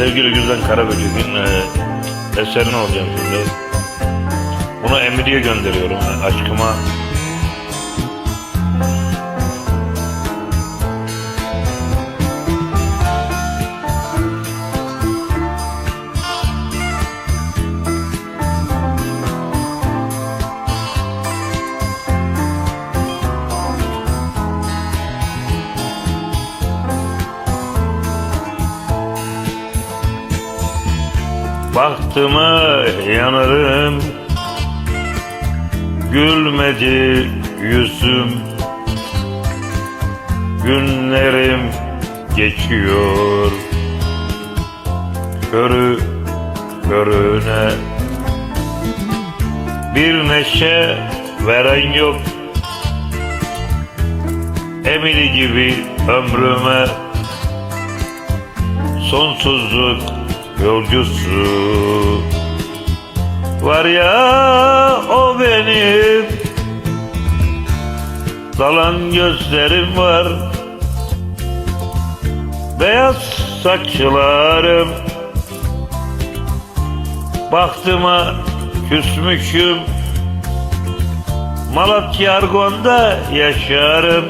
sevgili Gülden Karaböcek'in e, eserini alacağım şimdi. Bunu Emre'ye gönderiyorum aşkıma. Baktıma yanarım. Gülmedi yüzüm. Günlerim geçiyor. Körü körüne Bir neşe veren yok. Emili gibi ömrüme Sonsuzluk yolcusu Var ya o benim. Dalan gözlerim var. Beyaz saçlarım. Baktıma küsmüşüm. Malatya Argon'da yaşarım.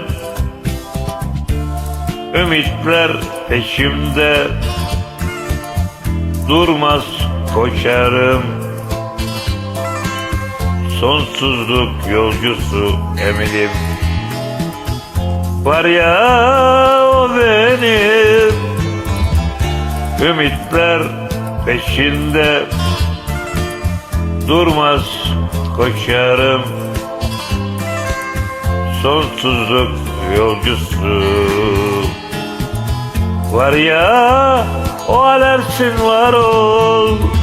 Ümitler peşimde Durmaz koşarım. Sonsuzluk yolcusu eminim. Var ya o benim. Ümitler peşinde. Durmaz koşarım. Sonsuzluk yolcusu. Var ya o alersin var ol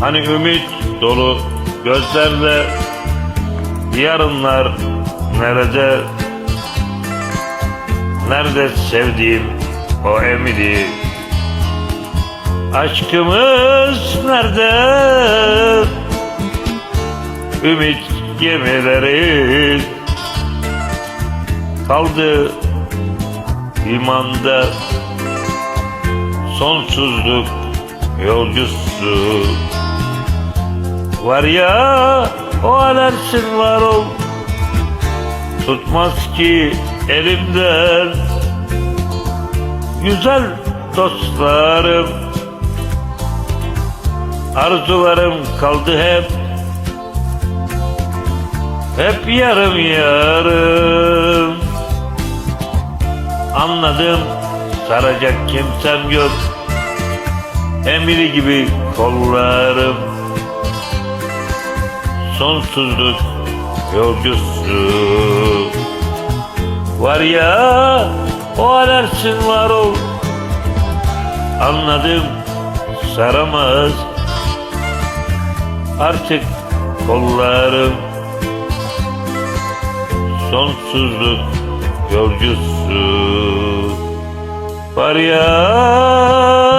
Hani ümit dolu gözlerle yarınlar nerede? Nerede sevdiğim o emiri? Aşkımız nerede? Ümit gemileri Kaldı imanda. Sonsuzluk yolcusu Var ya o alersin var ol. Tutmaz ki elimden. Güzel dostlarım Arzularım kaldı hep. Hep yarım yarım. Anladım saracak kimsem yok. Emri gibi kollarım Sonsuzluk yolcusu Var ya o alersin var ol. Anladım saramaz. Artık kollarım Sonsuzluk yolcusu Var ya